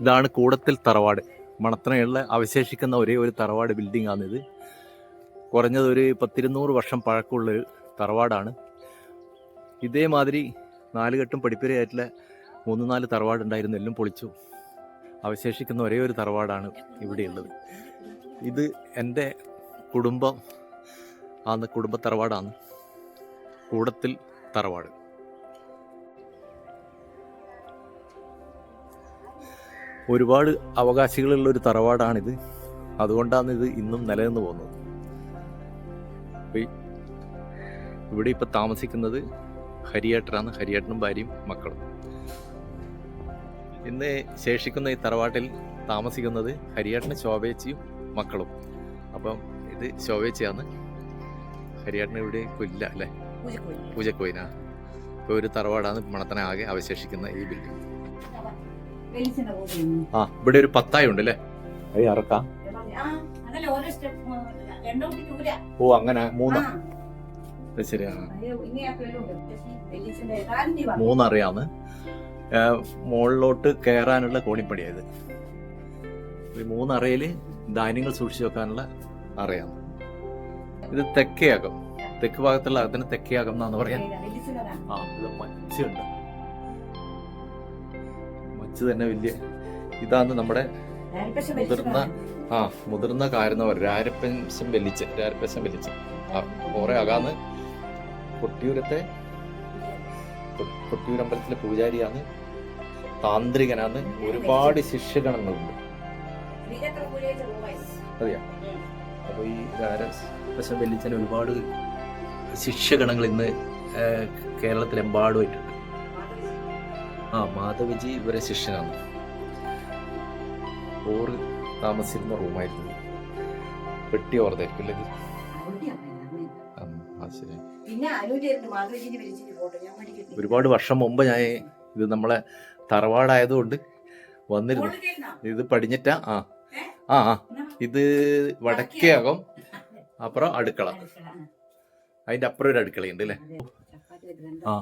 ഇതാണ് കൂടത്തിൽ തറവാട്. മണത്തനയുള്ള അവശേഷിക്കുന്ന ഒരേ ഒരു തറവാട് ബിൽഡിംഗ് ആണിത് കുറഞ്ഞത് ഒരു പത്തിരുന്നൂറ് വർഷം പഴക്കമുള്ള തറവാടാണ്. ഇതേമാതിരി നാലുകെട്ടും പടിപ്പുരയായിട്ടുള്ള മൂന്ന് നാല് തറവാടുണ്ടായിരുന്നു എല്ലാം പൊളിച്ചു. അവശേഷിക്കുന്ന ഒരേ ഒരു തറവാടാണ് ഇവിടെയുള്ളത് ഇത് എന്റെ കുടുംബം ആണ്. കുടുംബ തറവാടാണ്. കൂടത്തിൽ തറവാട്. ഒരുപാട് അവകാശികളുള്ള ഒരു തറവാടാണിത്. അതുകൊണ്ടാണ് ഇത് ഇന്നും നിലനിന്ന് പോകുന്നത്. ഇവിടെ ഇപ്പൊ താമസിക്കുന്നത് ഹരിയേട്ടനാണ്. ഹരിയേട്ടനും ഭാര്യയും മക്കളും. ഇന്ന് ശേഷിക്കുന്ന ഈ തറവാട്ടിൽ താമസിക്കുന്നത് ഹരിയേട്ടന് ശോഭേച്ചിയും മക്കളും. അപ്പം ഇത് ശോഭേച്ചിയാണ്. ഹരിയേട്ടന് ഇവിടെ കൊല്ല അല്ലേ? പൂജക്കോയി പൂജക്കോയിനാ ഇപ്പോൾ ഒരു തറവാടാണ് മണത്തനാകെ അവശേഷിക്കുന്ന ഈ ബിൽഡിംഗ് ആ ഇവിടെ ഒരു പത്തായ ഉണ്ട് അല്ലേ അയ്യ ഇറക്കാം ഓ അങ്ങനെ മൂന്ന്. ശരി. മൂന്നറിയാന്ന്. മുകളിലോട്ട് കയറാനുള്ള കോണിപ്പടിയായത്. ഈ മൂന്നറയിൽ ധാന്യങ്ങൾ സൂക്ഷിച്ചു വെക്കാനുള്ള അറയാണ് ഇത് തെക്കേയകം. തെക്ക് ഭാഗത്തുള്ള അതിന് തെക്കേയകം എന്നാന്ന് പറയാൻ. ആ ഇത് മച്ചുണ്ട് മച്ച് തന്നെ വലിയ ഇതാണ് നമ്മുടെ മുതിർന്ന ആ മുതിർന്ന കാരണവർ രാരപ്പശം വെല്ലിച്ച് രാരപ്പശം വെല്ലിച്ച് ആ കുറെ അകാന്ന് കൊട്ടിയൂരത്തെ കൊട്ടിയൂരമ്പലത്തിലെ പൂജാരിയാണ് താന്ത്രികനാണ്. ഒരുപാട് ശിഷ്യഗണങ്ങളുണ്ട്. അതെയാ? അപ്പൊ ഈ രാരപ്പശം വെല്ലിച്ചന് ഒരുപാട് ശിഷ്യഗണങ്ങൾ ഇന്ന് കേരളത്തിലെമ്പാടുമായിട്ടുണ്ട്. ആ മാധവജി ഇവരെ ശിഷ്യനാണ്. ഓറ് താമസിച്ചിരുന്ന റൂമായിരുന്നു. പെട്ടി ഓർത്തായിരിക്കും അല്ലെങ്കിൽ ഒരുപാട് വർഷം മുമ്പ് ഞാൻ ഇത് നമ്മളെ തറവാടായതുകൊണ്ട് വന്നിരുന്നു. ഇത് പടിഞ്ഞിട്ട ആ. ആ ആ. ഇത് വടക്കേകം അപ്പുറം അടുക്കള. അതിന്റെ അപ്പുറം ഒരു അടുക്കളയുണ്ട് അല്ലേ ആ.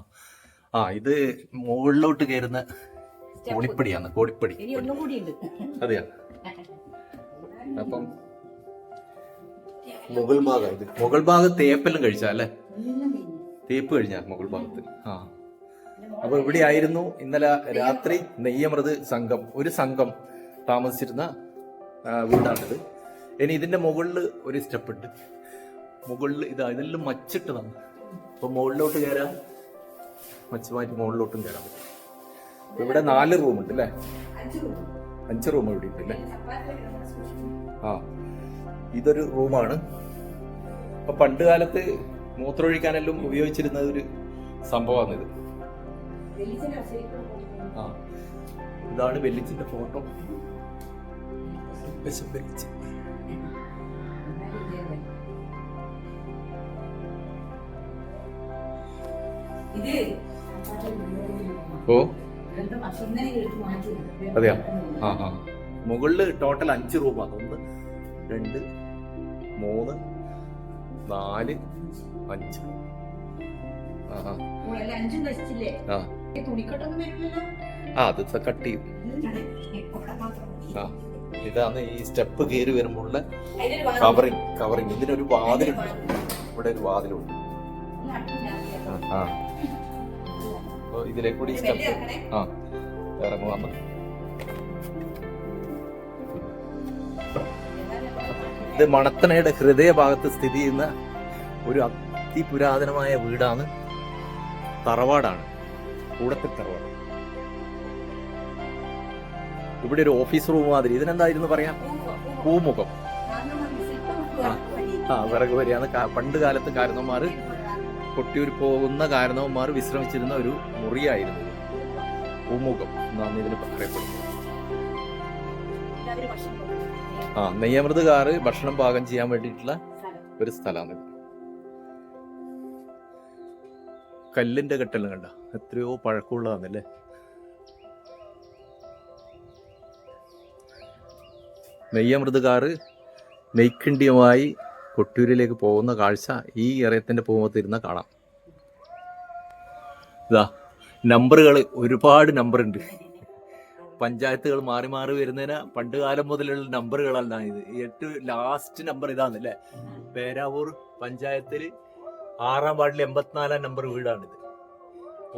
ആ ഇത് മുകളിലോട്ട് കയറുന്ന കോണിപ്പടിയാണ് കോണിപ്പടി. ഇനി ഒന്നും അതെയാ. അപ്പം മുകൾ ഭാഗം ഇത് മുകൾ ഭാഗം തേപ്പെല്ലാം കഴിച്ചാ അല്ലേ? തേപ്പ് കഴിഞ്ഞ മുകൾ ഭാഗത്ത്. ആ. അപ്പൊ ഇവിടെ ആയിരുന്നു ഇന്നലെ രാത്രി നെയ്യമൃത് സംഘം ഒരു സംഘം താമസിച്ചിരുന്ന വീടാണിത്. ഇനി ഇതിന്റെ മുകളിൽ ഒരു സ്റ്റെപ്പ് ഉണ്ട് മുകളിൽ ഇതാ ഇതെല്ലാം മച്ചിട്ടതാണ്. അപ്പൊ മുകളിലോട്ട് കയറാൻ മച്ച് മാറ്റി മുകളിലോട്ടും കയറാൻ പറ്റും. ഇവിടെ നാല് റൂം ഉണ്ട് അല്ലേ അഞ്ച് റൂം ഇവിടെ ഉണ്ട് അല്ലേ ആ. ഇതൊരു റൂമാണ് അപ്പൊ പണ്ട് കാലത്ത് മൂത്രമൊഴിക്കാനെല്ലാം ഉപയോഗിച്ചിരുന്ന ഒരു സംഭവമാണ് ഇത്. ആ. ഇതാണ് വെല്ലിച്ചിന്റെ ഫോട്ടോ വിശം ഇത്. ഓ. അതെയാ? ആ ആ. മുകളിൽ ടോട്ടൽ അഞ്ച് റൂമാണ് ഒന്ന് രണ്ട് മൂന്ന് നാല് അഞ്ച്. ആ ആ. അത് കട്ട് ചെയ്യും. ആ. ഇതാണ് ഈ സ്റ്റെപ്പ് കയറി വരുമ്പോഴുള്ള. Covering covering. ഇതിനൊരു വാതിലുണ്ട്. ഇവിടെ ഒരു വാതിലുണ്ട്. ആ, ആ ഇതിലേക്ക് ഇതിലെ കൂടി സ്റ്റെപ്പ്. ആ ഇറങ്ങുവാന്ന് ഇത് മണത്തണയുടെ ഹൃദയഭാഗത്ത് സ്ഥിതി ചെയ്യുന്ന ഒരു അതിപുരാതനമായ വീടാണ്. തറവാടാണ്. കൂടത്തിൽ തറവാട്. ഇവിടെ ഒരു ഓഫീസ് റൂം മാതിരി. ഇതിനെന്തായിരുന്നു പറയാ. പൂമുഖം. ആ. വിറക് വരെയാണ് പണ്ട് കാലത്ത് കാരണവന്മാർ കൊട്ടിയൂർ പോകുന്ന കാരണവന്മാർ വിശ്രമിച്ചിരുന്ന ഒരു മുറിയായിരുന്നു. പൂമുഖം എന്നാണ് ഇതിന് പറയപ്പെടുന്നത്. ആ നെയ്യമൃതുകാറ് ഭക്ഷണം പാകം ചെയ്യാൻ വേണ്ടിയിട്ടുള്ള ഒരു സ്ഥലമാണ് കല്ലിന്റെ കെട്ടെല്ലാം കണ്ട എത്രയോ പഴക്കമുള്ളതാണല്ലേ? നെയ്യമൃതുകാറ് നെയ്ക്കിണ്ടിയുമായി കൊട്ടൂരിലേക്ക് പോകുന്ന കാഴ്ച ഈ ഇറയത്തിന്റെ പൂമത്തിരുന്ന് കാണാം. ഇതാ നമ്പറുകൾ ഒരുപാട് നമ്പറുണ്ട്. പഞ്ചായത്തുകൾ മാറി മാറി വരുന്നതിന് പണ്ട് കാലം മുതലുള്ള നമ്പറുകളല്ല ഇത്. ഏറ്റവും ലാസ്റ്റ് നമ്പർ ഇതാണ് ഇതാണല്ലേ പേരാവൂർ പഞ്ചായത്തിൽ ആറാം വാർഡിൽ എൺപത്തിനാലാം നമ്പർ വീടാണിത്.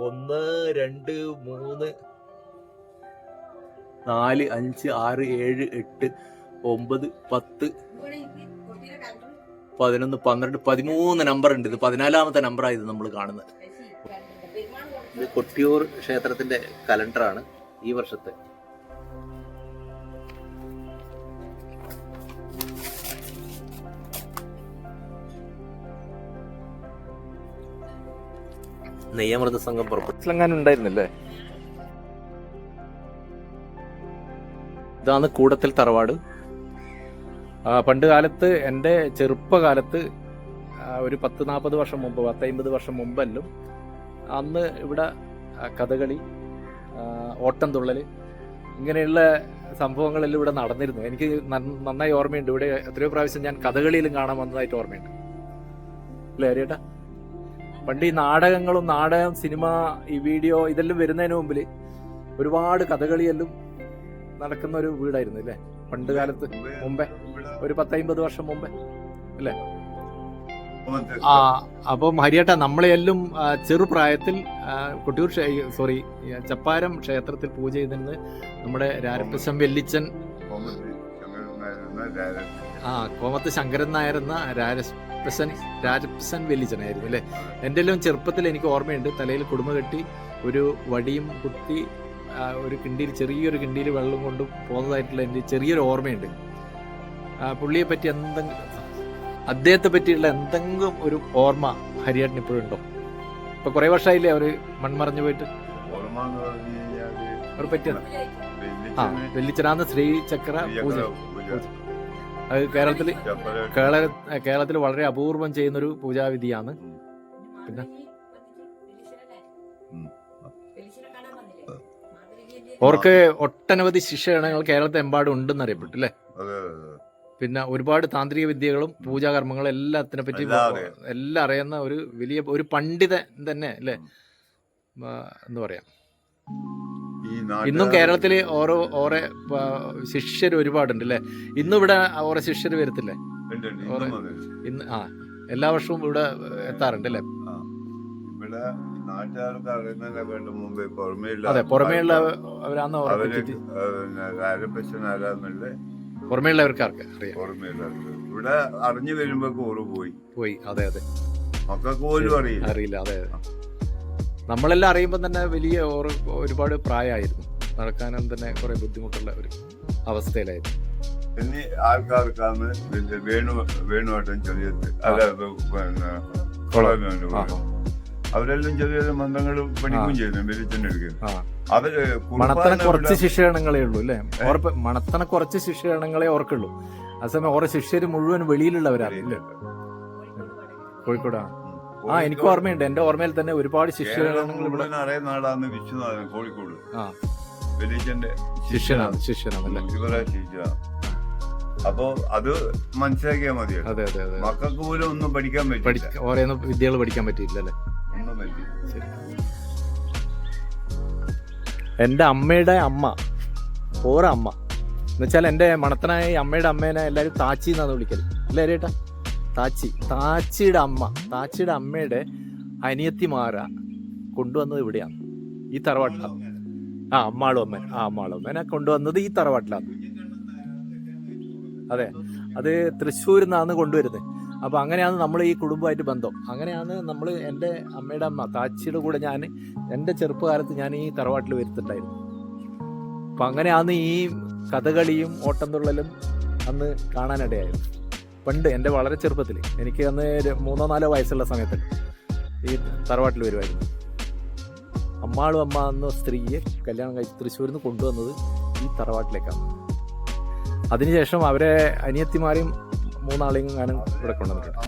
ഒന്ന് രണ്ട് മൂന്ന് നാല് അഞ്ച് ആറ് ഏഴ് എട്ട് ഒമ്പത് പത്ത് പതിനൊന്ന് പന്ത്രണ്ട് പതിമൂന്ന് നമ്പർ ഉണ്ട്. ഇത് പതിനാലാമത്തെ നമ്പറാണ് നമ്മൾ കാണുന്നത്. ഇത് കൊട്ടിയൂർ ക്ഷേത്രത്തിന്റെ കലണ്ടറാണ് ഈ വർഷത്തെ. നെയ്യമൃത സംഘം ഉണ്ടായിരുന്നില്ലേ? ഇതാണ് കൂടത്തിൽ തറവാട്. പണ്ട് കാലത്ത് എന്റെ ചെറുപ്പകാലത്ത് ഒരു പത്ത് നാൽപ്പത് വർഷം മുമ്പ് പത്തൈമ്പത് വർഷം മുമ്പല്ലും അന്ന് ഇവിടെ കഥകളി ഓട്ടം ഓട്ടംതുള്ളൽ ഇങ്ങനെയുള്ള സംഭവങ്ങളെല്ലാം ഇവിടെ നടന്നിരുന്നു. എനിക്ക് നന്നായി ഓർമ്മയുണ്ട്. ഇവിടെ എത്രയോ പ്രാവശ്യം ഞാൻ കഥകളിയിലും കാണാൻ വന്നതായിട്ട് ഓർമ്മയുണ്ട്. അല്ലേ ഹരിയേട്ടാ പണ്ട് ഈ നാടകങ്ങളും നാടകം സിനിമ ഈ വീഡിയോ ഇതെല്ലാം വരുന്നതിന് മുമ്പിൽ ഒരുപാട് കഥകളിയെല്ലാം നടക്കുന്ന ഒരു വീടായിരുന്നു അല്ലേ? പണ്ട് കാലത്ത് മുമ്പേ. ഒരു പത്തൈമ്പത് വർഷം മുമ്പേ. ആ അപ്പം ഹരിയേട്ട നമ്മളെല്ലാം ചെറുപ്രായത്തിൽ കൊട്ടിയൂർ സോറി ചപ്പാരം ക്ഷേത്രത്തിൽ പൂജ ചെയ്തിരുന്നത് നമ്മുടെ രാരപ്പശം വെല്ലിച്ചൻ. ആ കോമത്ത് ശങ്കരൻ നായർ എന്ന രാരപ്പശൻ രാരപ്പശൻ വെല്ലിച്ചനായിരുന്നു അല്ലേ? എന്റെ എല്ലാം ചെറുപ്പത്തിൽ എനിക്ക് ഓർമ്മയുണ്ട്. തലയിൽ കുടുമ കെട്ടി ഒരു വടിയും കുത്തി ഒരു കിണ്ടിയിൽ ചെറിയൊരു കിണ്ടിയിൽ വെള്ളം കൊണ്ട് പോകുന്നതായിട്ടുള്ള എന്റെ ചെറിയൊരു ഓർമ്മയുണ്ട്. പുള്ളിയെ പറ്റി എന്തെങ്കിലും അദ്ദേഹത്തെ പറ്റിയുള്ള എന്തെങ്കിലും ഒരു ഓർമ്മ ഹരിയേട്ടൻ ഇപ്പോഴും ഉണ്ടോ? ഇപ്പൊ കുറെ വർഷമായില്ലേ അവർ മൺമറഞ്ഞു പോയിട്ട്? അവർ പറ്റിയത് ആ വെല്ലിച്ചനാന്ന് ശ്രീ ചക്ര പൂജ. അത് കേരളത്തിൽ കേരള കേരളത്തിൽ വളരെ അപൂർവം ചെയ്യുന്ന ഒരു പൂജാവിധിയാണ് പിന്നെ? അവർക്ക് ഒട്ടനവധി ശിക്ഷണങ്ങൾ കേരളത്തെ എമ്പാടും ഉണ്ടെന്ന് അറിയപ്പെട്ടു അല്ലേ പിന്നെ ഒരുപാട് താന്ത്രിക വിദ്യകളും പൂജാകർമ്മങ്ങളും എല്ലാത്തിനെ പറ്റി എല്ലാം അറിയുന്ന ഒരു വലിയ ഒരു പണ്ഡിതൻ തന്നെ അല്ലേ? എന്ന് പറയാം. ഇന്നും കേരളത്തിൽ ഓരോ ഓരോ ശിഷ്യർ ഒരുപാടുണ്ട് അല്ലേ? ഇന്നും ഇവിടെ ഓരോ ശിഷ്യർ വരത്തില്ലേ? ഇന്ന് ആ എല്ലാ വർഷവും ഇവിടെ എത്താറുണ്ട് അല്ലേ? ഇവിടെ നാട്ടുകാർക്ക് അറിയുന്നതിനെക്കാട്ട് അവരാന്നോ പുറമേയുള്ള അതെ പുറമേയുള്ള അവരാന്ന് ആരപ്പച്ചൻ അറിയാം. ഓർമ്മയുള്ളവർക്ക് ഇവിടെ അറിഞ്ഞു വരുമ്പോ കൂറ് പോയി. പോയി. അതെ അതെ. മക്കൾക്ക് പോലും അറിയില്ല. അറിയില്ല അതെ അതെ. നമ്മളെല്ലാം അറിയുമ്പോൾ തന്നെ വലിയ ഓർ- ഒരുപാട് പ്രായമായിരുന്നു നടക്കാനും തന്നെ കുറെ ബുദ്ധിമുട്ടുള്ള ഒരു അവസ്ഥയിലായിരുന്നു. ഇനി ആൾക്കാർക്കാണ് വേണു വേണുവാട്ടം ചെറിയ അല്ല. അവരെല്ലാം ചെറിയ മന്ത്രങ്ങളും പഠിക്കുകയും ആ. ചെയ്യുന്നു അവർ മണത്തന കുറച്ച് ശിക്ഷണങ്ങളേ ഉള്ളൂ അല്ലേ? ഓർപ്പ് മണത്തന കുറച്ച് ശിക്ഷണങ്ങളെ ഓർക്കുള്ളൂ. അതേസമയം ഓരോ ശിഷ്യര് മുഴുവൻ വെളിയിലുള്ളവരാണ് കോഴിക്കോടാണ്. ആ എനിക്ക് ഓർമ്മയുണ്ട്. എന്റെ ഓർമ്മയിൽ തന്നെ ഒരുപാട് ശിഷ്യഗണങ്ങൾ ഇവിടെ നാടാണ് വിശ്വനാഥൻ കോഴിക്കോട്. ആ. ശിഷ്യനാണ് ശിഷ്യനാണ്. അപ്പൊ അത് മനസ്സിലാക്കിയാൽ മതി അതെ അതെ അതെ. മക്കൾക്ക് പോലും ഒന്നും പഠിക്കാൻ പറ്റില്ല. പഠിക്ക ഓരോന്നും വിദ്യകൾ പഠിക്കാൻ പറ്റിയില്ല അല്ലേ? എന്റെ അമ്മയുടെ അമ്മ. ഓരോ അമ്മ. എന്നുവെച്ചാൽ എന്റെ മണത്തനായ അമ്മയുടെ അമ്മേനെ എല്ലാവരും താച്ചി എന്നാണ് വിളിക്കൽ അല്ലേ ചേട്ടാ താച്ചി. താച്ചിയുടെ അമ്മ. താച്ചിയുടെ അമ്മയുടെ അനിയത്തിമാര കൊണ്ടുവന്നത് ഇവിടെയാണ്. ഈ തറവാട്ടിലാണ് ആ അമ്മാളും അമ്മ ആ അമ്മാളും അമ്മേനെ കൊണ്ടുവന്നത് ഈ തറവാട്ടിലാണ് അതെ. അത് തൃശ്ശൂരിൽ നിന്നാണ് കൊണ്ടുവരുന്നത്. അപ്പൊ അങ്ങനെയാണ് നമ്മൾ ഈ കുടുംബമായിട്ട് ബന്ധം. അങ്ങനെയാണ് നമ്മൾ എന്റെ അമ്മയുടെ അമ്മ താച്ചിയുടെ കൂടെ ഞാൻ എന്റെ ചെറുപ്പകാലത്ത് ഞാൻ ഈ തറവാട്ടിൽ വരുത്തുണ്ടായിരുന്നു അപ്പൊ അങ്ങനെയാണ് ഈ കഥകളിയും ഓട്ടംതുള്ളലും അന്ന് കാണാനിടയായത്. പണ്ട് എന്റെ വളരെ ചെറുപ്പത്തിൽ എനിക്ക് അന്ന് മൂന്നോ നാലോ വയസ്സുള്ള സമയത്ത് ഈ തറവാട്ടിൽ വരുമായിരുന്നു. അമ്മാളും അമ്മ എന്ന സ്ത്രീയെ കല്യാണം കഴിച്ച് തൃശ്ശൂരിൽ നിന്ന് കൊണ്ടുവന്നത് ഈ തറവാട്ടിലേക്കാണ്. അതിനുശേഷം അവരെ അനിയത്തിമാരെയും മൂന്നാളെയും ഞാനും ഇവിടെ കൊണ്ടുവന്നിട്ടുണ്ട്.